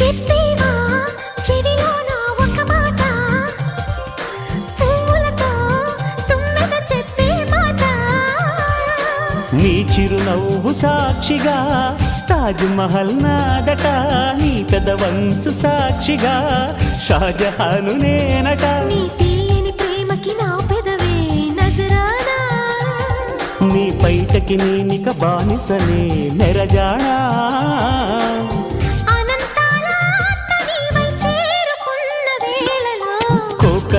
చెప్పేవా? చెవిలో నా ఒక మాట. పువ్వులతో తుమ్మెద చెప్పే మాట. నీ చిరునవ్వు సాక్షిగా తాజ్ మహల్ నాదట. నీ పెదవంచు సాక్షిగా షాజహాను నేనట. నీ ప్రేమకి నా పెదవే నజరానా. నీ బయటకి నేనిక బానిసనే నెరజానా